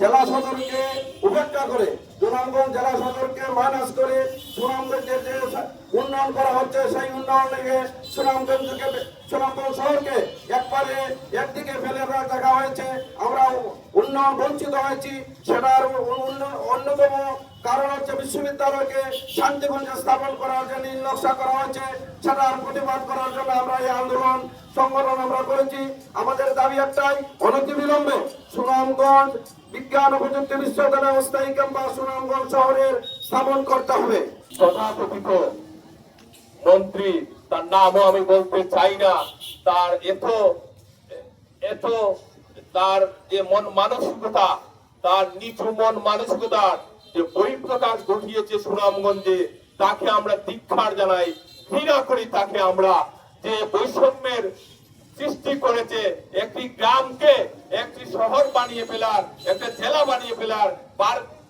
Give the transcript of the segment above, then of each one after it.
জেলা সদরকে উপেক্ষা করে সুনামগঞ্জ জেলা সদরকে মানাস করে সুনামগঞ্জের যে উন্নয়ন করা হচ্ছে সেই উন্নয়ন লেগে সুনামগঞ্জকে সুনামগঞ্জ শহরকে একবারে একদিকে ফেলে রাখা হয়েছে। আমরা উন্নয়ন বঞ্চিত হয়েছি। সেটার অন্যতম কারণ হচ্ছে বিশ্ববিদ্যালয়কে শান্তিগঞ্জে স্থাপন করার জন্য নকশা করা হয়েছে, সেটার প্রতিবাদ করার জন্য আমরা এই আন্দোলন, সংগঠন আমরা করেছি। আমাদের দাবি একটাই, অনতিবিলম্বে সুনামগঞ্জ বিজ্ঞান ও প্রযুক্তি বিশ্ববিদ্যালয় অস্থায়ী ক্যাম্পাস সুনামগঞ্জ শহরের স্থাপন করতে হবে। তথাকথিত মন্ত্রী, তার নামও আমি বলতে চাই না। তার এত এত তার যে মন মানসিকতা, তার নিচু মন মানসিকতার যে বহিঃপ্রকাশ ঘটিয়েছে সুনামগঞ্জে, তাকে আমরা দীক্ষার জানাই, ঘৃণা করি তাকে আমরা যে বৈষম্যের সৃষ্টি করেছে। একটি গ্রামকে, একটি শহর বানিয়ে ফেলার, একটা জেলা বানিয়ে ফেলার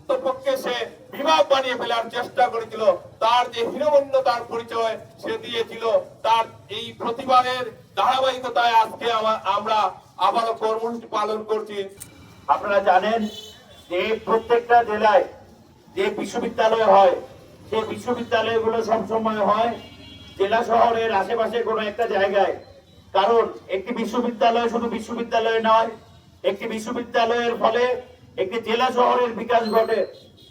পক্ষে সে বিভাগ বানিয়ে ফেলার চেষ্টা করেছিল। তার যে হীনমন্যতার পরিচয় সে দিয়েছিল, তার এই প্রতিবাদের ধারাবাহিকতায় আজকে আমা- আমরা আবারও কর্মসূচি পালন করছি। আপনারা জানেন যে প্রত্যেকটা জেলায় যে বিশ্ববিদ্যালয় হয়, সেই বিশ্ববিদ্যালয়গুলো সবসময় হয় জেলা শহরের আশেপাশে কোনো একটা জায়গায়। কারণ একটি বিশ্ববিদ্যালয় শুধু বিশ্ববিদ্যালয় নয়, একটি বিশ্ববিদ্যালয়ের ফলে একটি জেলা শহরের বিকাশ ঘটে,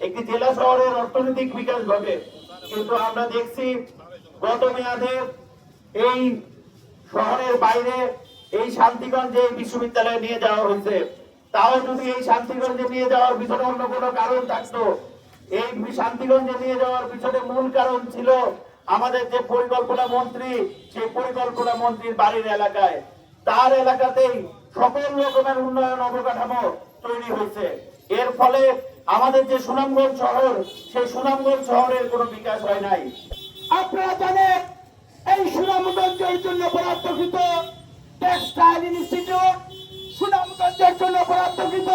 একটি জেলা শহরের অর্থনৈতিক বিকাশ ঘটে। কিন্তু আমরা দেখছি গত মেয়াদে এই শহরের বাইরে এই শান্তিগঞ্জে বিশ্ববিদ্যালয়ে নিয়ে যাওয়া হয়েছে। তাও যদি এই শান্তিগঞ্জে নিয়ে যাওয়ার পিছনে অন্য কোনো কারণ থাকতো, এই শান্তিগঞ্জে নিয়ে যাওয়ার পিছনে মূল কারণ ছিল আমাদের যে পরিকল্পনা মন্ত্রী, সেই পরিকল্পনা মন্ত্রীর বাড়ির এলাকায়। তার এলাকাতেই সকল রকমের উন্নয়ন অবকাঠামো তৈরি হয়েছে। এর ফলে আমাদের যে সুনামগঞ্জ শহর, সেই সুনামগঞ্জ শহরের কোনো বিকাশ হয় নাই। আপনারা জানেন, এই সুনামগঞ্জের জন্য বরাদ্দকৃত টেক্সটাইল ইনস্টিটিউট সুনামগঞ্জের জন্য বরাদ্দকৃত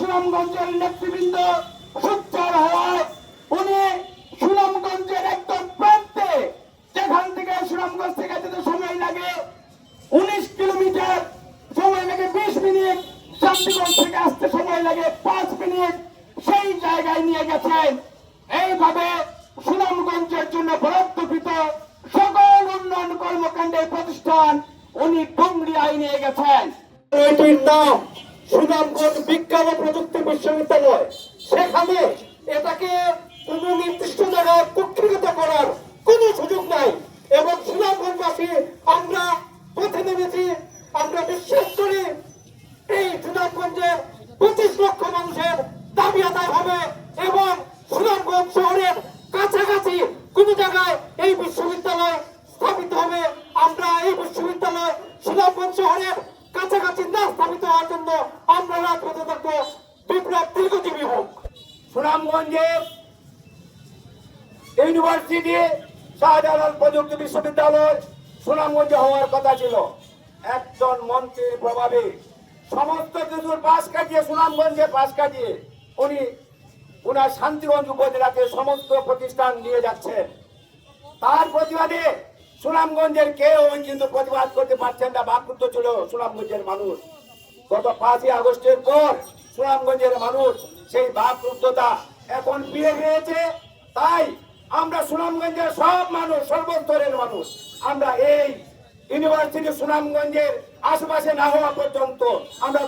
সুনামগঞ্জের নেতৃবৃন্দ সুচ্চার হওয়ায় উনি সুনামগঞ্জের একদম প্রান্তে, যেখান থেকে সুনামগঞ্জ থেকে যেতে সময় লাগে, উনিশ কিলোমিটার, সময় লাগে বিশ মিনিট শান্তিগঞ্জ থেকে আসতে সময় লাগে পাঁচ মিনিট, সেই জায়গায় নিয়ে গেছেন। এইভাবে সুনামগঞ্জের জন্য বরাদ্দকৃত সকল উন্নয়ন কর্মকাণ্ডের প্রতিষ্ঠান উনি ডুংরিয়ায় নিয়ে গেছেন। এটির নাম সুনামগঞ্জ বিজ্ঞান ও প্রযুক্তি বিশ্ববিদ্যালয়। সেখানে এটাকে কোনো নির্দিষ্ট জায়গায় কুক্ষিগত করার কোনো সুযোগ নাই এবং সুনামগঞ্জবাসী আমরা পথে নেমেছি, আমরা বিশ্বাস করি এই সুনামগঞ্জের পঁচিশ লক্ষ মানুষের দাবি আদায় হবে এবং সুনামগঞ্জ শহরের কাছাকাছি কোন জায়গায় এই বিশ্ববিদ্যালয় স্থাপিত হবে। আমরা এই বিশ্ববিদ্যালয় সুনামগঞ্জ শহরের কাছাকাছি না স্থাপিত হওয়ার জন্য আমরা রাজপথে থাকব বিপ্লব দীর্ঘজীবী হোক। সুনামগঞ্জে ইউনিভার্সিটি, শাহজালাল প্রযুক্তি বিশ্ববিদ্যালয় সুনামগঞ্জে হওয়ার কথা ছিল। একজন মন্ত্রীর প্রভাবে সমস্ত কিছুর পাশ কাটিয়ে, সুনামগঞ্জে পাশ কাটিয়ে উনি উনার শান্তিগঞ্জ উপজেলাকে সমস্ত প্রতিষ্ঠান নিয়ে যাচ্ছেন। তার প্রতিবাদে সুনামগঞ্জের কেউ কিন্তু প্রতিবাদ করতে পারছেন না, বাকরুদ্ধ ছিল সুনামগঞ্জের মানুষ। গত পাঁচই আগস্টের পর সুনামগঞ্জের মানুষ সেই বাকরুদ্ধতা এখন ফিরে গিয়েছে তাই আমরা সুনামগঞ্জের সব মানুষ, সর্বস্তরের মানুষ, আমরা এই ইউনিভার্সিটি সুনামগঞ্জের আশেপাশে না হওয়া পর্যন্ত আমরা